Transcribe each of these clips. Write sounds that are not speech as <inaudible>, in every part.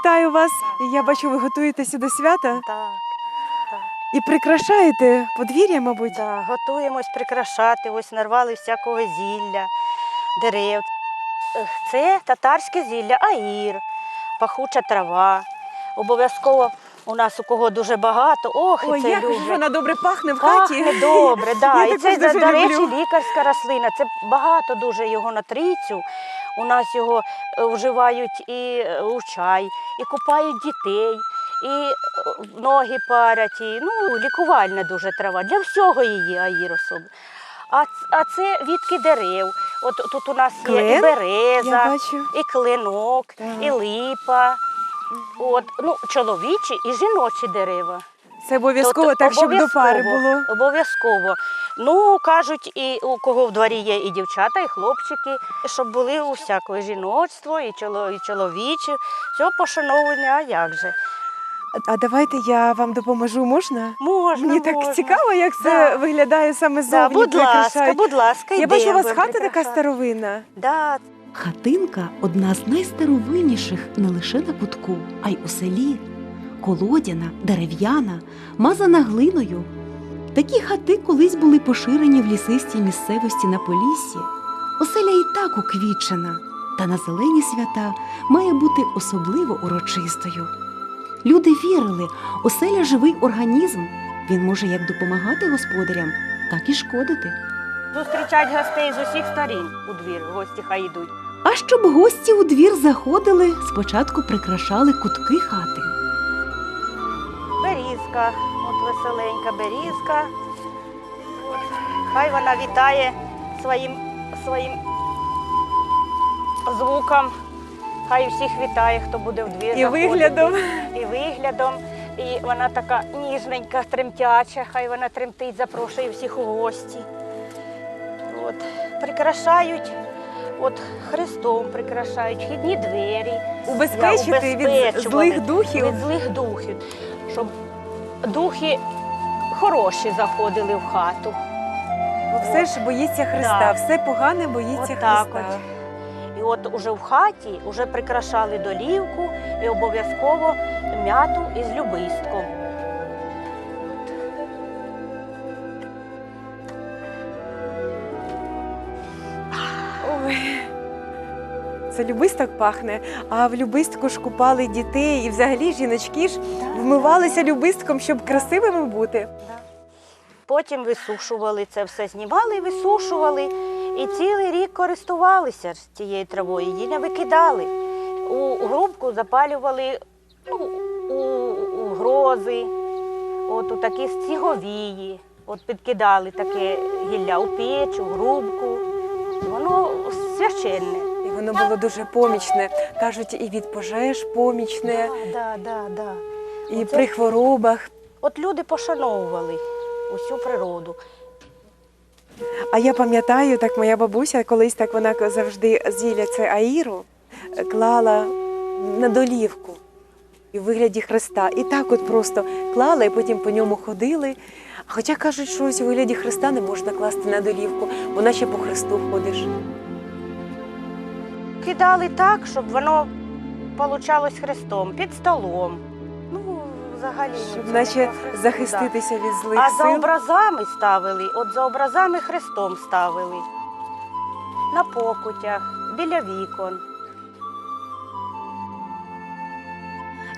Вітаю вас. Я бачу, ви готуєтеся до свята Так, і прикрашаєте подвір'я, мабуть. так. Готуємось прикрашати, ось нарвали всякого зілля, дерев. Це татарське зілля, аїр, пахуча трава. Обов'язково у нас у кого дуже багато, ох, і Ой, це як ж люблять. вона добре пахне в хаті. Пахне добре, <laughs> да. Я і це, також дуже до речі, люблю. лікарська рослина. Це багато дуже його на трицю. У нас його е, вживають і е, у чай, і купають дітей, і е, ноги парять. І, ну, лікувальна дуже трава. Для всього її аїросом. А, а це відки дерев. От тут у нас є і береза, і клинок, Так. і липа. От, ну, чоловічі і жіночі дерева. Це обов'язково Тобто так, щоб до пари було. Обов'язково. Ну, кажуть, і у кого в дворі є і дівчата, і хлопчики, щоб були у всякого жіночство, і, чоло, і чоловічі. Все пошановлення, а як же? А давайте я вам допоможу, можна? Можна, Мені так можна. цікаво, як це Да. виглядає саме Да, зовні. будь ласка, будь ласка, Я бачу, у вас хата така прикрашати. старовинна. Да, Хатинка одна з найстаровинніших не лише на кутку, а й у селі. Колодяна, дерев'яна, мазана глиною. Такі хати колись були поширені в лісистій місцевості на Поліссі. Оселя і так уквітчена, та на зелені свята має бути особливо урочистою. Люди вірили, оселя живий організм. Він може як допомагати господарям, так і шкодити. зустрічать гостей з усіх сторін у двір, гості хай йдуть. А щоб гості у двір заходили, спочатку прикрашали кутки хати. Берізка, веселенька берізка. От. Хай вона вітає своїм, своїм звуком. Хай всіх вітає, хто буде в двір. І заходити. виглядом. І виглядом. І вона така ніжненька, тремтяча, хай вона тремтить, запрошує всіх у гості. От. Прикрашають, от Христом прикрашають, вхідні двері. Убезпечити від злих духів. від злих духів, щоб духи хороші заходили в хату. Бо все ж боїться Христа, Да. все погане боїться Отак Христа. от. І от уже в хаті вже прикрашали долівку і обов'язково м'яту із любистком. Це любисток пахне, а в любистку ж купали дітей, і взагалі жіночки ж вмивалися любистком, щоб красивими бути. Потім висушували це все, знімали висушували. І цілий рік користувалися цією травою, її не викидали. У грубку запалювали ну, у, у грози, от у такі стіговії. От підкидали таке гілля у печ, у грубку. Воно священне. Воно було дуже помічне. Кажуть, і від пожеж помічне, Да, да, да. і Оце- при хворобах. От люди пошановували усю природу. А я пам'ятаю, так моя бабуся колись так вона завжди зілля це аїру е, клала на долівку і в вигляді Христа. І так от просто клала, і потім по ньому ходили. Хоча кажуть, що ось у вигляді Христа не можна класти на долівку, бо наче по Христу ходиш. Кидали так, щоб воно получалось хрестом, під столом. Ну, взагалі. ну, Щоб наче не про захиститися від злих А за сил. образами ставили, от за образами хрестом ставили. На покутях, біля вікон.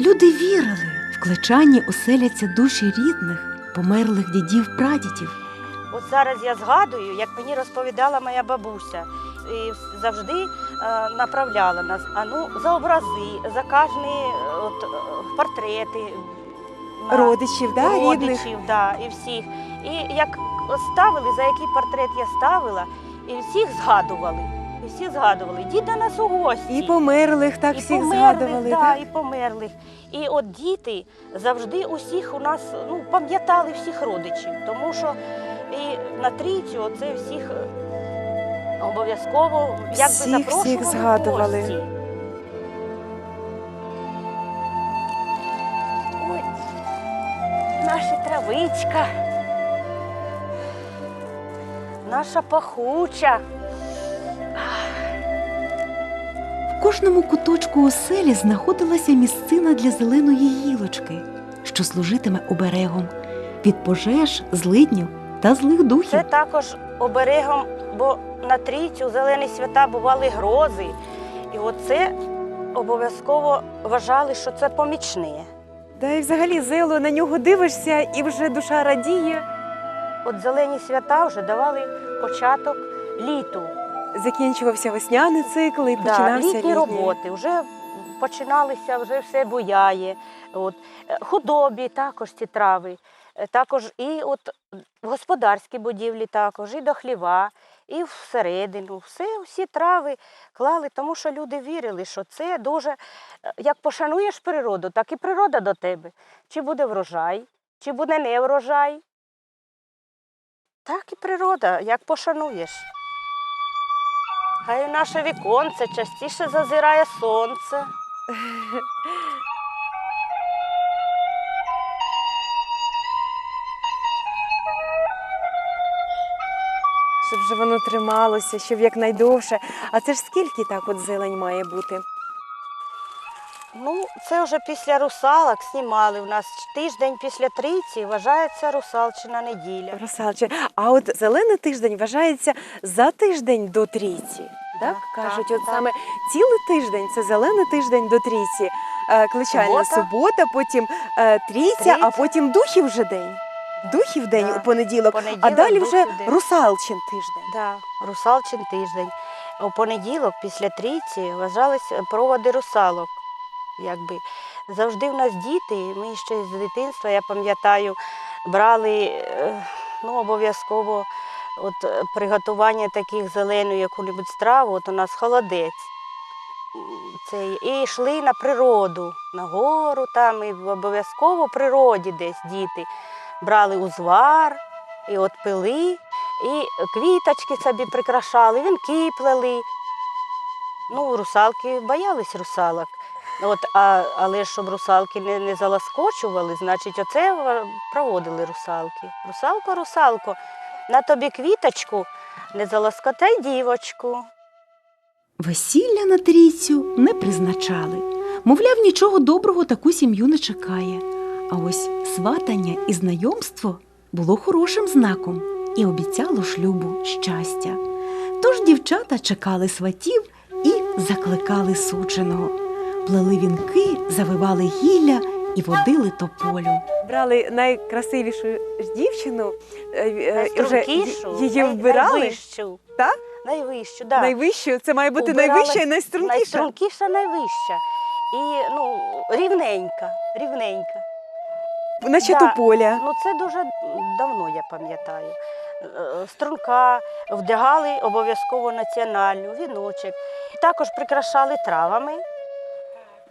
Люди вірили, в кличанні оселяться душі рідних, померлих дідів прадідів. От зараз я згадую, як мені розповідала моя бабуся, і завжди е, направляла нас. А ну за образи, за кожні е, от, е, портрети. на- Родичів, да, рідних. родичів, да, і всіх. І як ставили, за який портрет я ставила, і всіх згадували. І всі згадували. Діда нас у гості. І померлих так І всіх померлих, згадували. да, так? і померлих. І от діти завжди усіх у нас ну, пам'ятали всіх родичів, тому що і на трійцю оце всіх обов'язково Всіх, всіх запрошували в згадували. гості. Ой, наша травичка, наша пахуча. В кожному куточку оселі знаходилася місцина для зеленої гілочки, що служитиме оберегом від пожеж, злиднів та злих духів. Це також оберегом, бо на трійцю зелені свята бували грози. І оце обов'язково вважали, що це помічне. Та й взагалі зело на нього дивишся і вже душа радіє. От зелені свята вже давали початок літу. Закінчувався весняний цикл і Да, починався літні роботи. Вже починалися, вже все буяє. От. Е, Худобі також ці трави. Е, Також і от господарські будівлі також, і до хліва, і всередину. Все, всі трави клали, тому що люди вірили, що це дуже, е, як пошануєш природу, так і природа до тебе. Чи буде врожай, чи буде не врожай. Так і природа, як пошануєш. Хай наше віконце частіше зазирає сонце. <laughs> Щоб же воно трималося, щоб якнайдовше. А це ж скільки так от зелень має бути? Ну, це вже після русалок знімали. У нас тиждень після трійці вважається русалчина неділя. Русалче. А от зелений тиждень вважається за тиждень до трійці. Так, Так, кажуть, так, от так. саме цілий тиждень це зелений тиждень до трійці. Е, Кличальна Субота. субота, потім е, трійця, а Трійця. потім духів вже день. Духів день Да. у понеділок, а далі вже день. русалчин тиждень. Да, русалчин тиждень. У понеділок, після трійці, вважались проводи русалок. Якби. Завжди в нас діти, ми ще з дитинства, я пам'ятаю, брали е, ну, обов'язково от, приготування таких зелену яку-небудь страву, от у нас холодець. М, Цей, і йшли на природу, на гору там, і обов'язково в природі десь діти. Брали узвар і от пили, і квіточки собі прикрашали, вінки плели. Ну, русалки боялись русалок. От, а, але щоб русалки не, не заласкочували, значить, оце проводили русалки. Русалко, русалко, на тобі квіточку, не заласкотай дівочку. Весілля на трійцю не призначали. Мовляв, нічого доброго таку сім'ю не чекає. А ось сватання і знайомство було хорошим знаком і обіцяло шлюбу щастя. Тож дівчата чекали сватів і закликали сученого. Плели вінки, завивали гілля і водили тополю. Брали найкрасивішу дівчину, е, е, вже її вбирали. найвищу. Так? Найвищу, да. Найвищу, це має бути Убирали найвища і найстрункіша. Найстрункіша, найвища. І ну, рівненька, рівненька. Наче Да. тополя. Ну це дуже давно я пам'ятаю. Е, Струнка вдягали обов'язково національну, віночок. Також прикрашали травами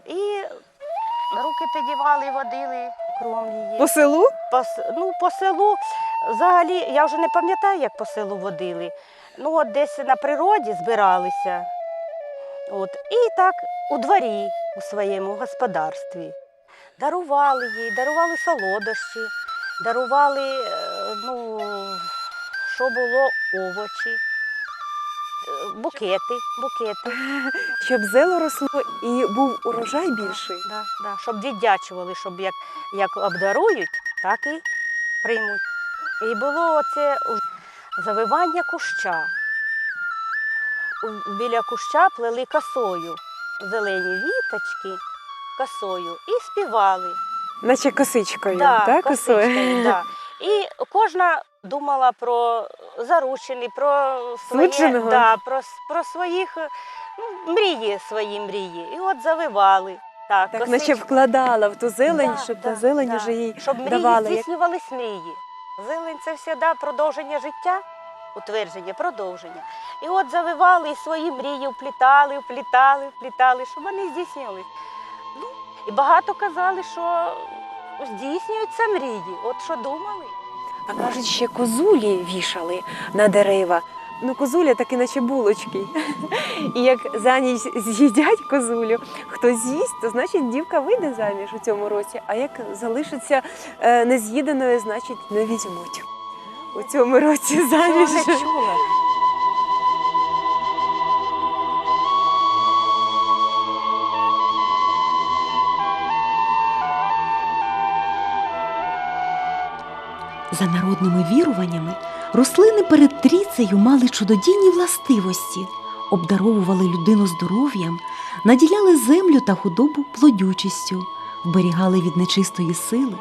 і руки підівали, водили кром її. По селу? По, ну, по селу взагалі, я вже не пам'ятаю, як по селу водили. Ну, от десь на природі збиралися. От, і так у дворі у своєму господарстві. Дарували їй, дарували солодощі, дарували, е, ну, що було, овочі, е, букети, букети. <laughs> Щоб зело росло і був урожай більший. Да, да, щоб віддячували, щоб як, як обдарують, так і приймуть. І було оце завивання куща. Біля куща плели косою, зелені віточки косою і співали. Наче косичкою, Да, так? косичкою, да. І кожна думала про заручений, про своє, да, про, про своїх ну, мрії, свої мрії. І от завивали. Так, Так, косички. наче вкладала в ту зелень, Да, щоб да, та зелень да. вже їй Щоб мрії давала. Здійснювались мрії. Зелень це завжди продовження життя, утвердження, продовження. І от завивали і свої мрії, вплітали, вплітали, вплітали, щоб вони здійснювались. І багато казали, що здійснюються мрії. От що думали. А кажуть, ще козулі вішали на дерева. Ну, козуля таки наче булочки. <laughs> І як за ніч з'їдять козулю, хто з'їсть, то значить дівка вийде заміж у цьому році. А як залишиться е, нез'їданою, значить не візьмуть у цьому році заміж. За народними віруваннями, рослини перед трійцею мали чудодійні властивості, обдаровували людину здоров'ям, наділяли землю та худобу плодючістю, вберігали від нечистої сили.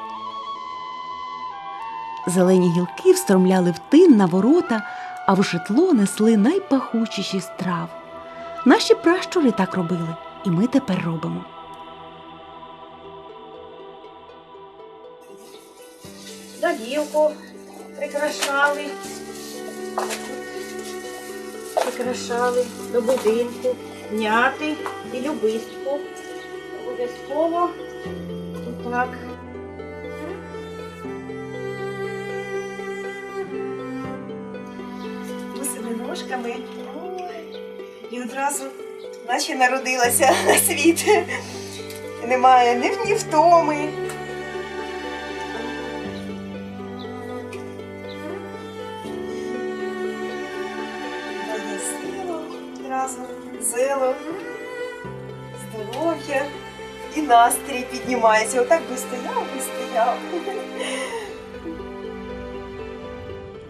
Зелені гілки встромляли в тин на ворота, а в житло несли найпахучіші страв. Наші пращури так робили, і ми тепер робимо. Долівку прикрашали. Прикрашали до будинку, м'яти і любистку. Обов'язково так. Бусими ножками. І одразу наче народилася на світ. Немає ні втоми. Здоров'я і настрій піднімається. Отак би стояв, би стояв.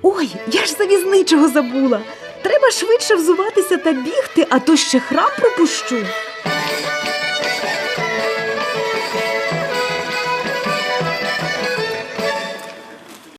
Ой, я ж завізничого забула. Треба швидше взуватися та бігти, а то ще храм пропущу.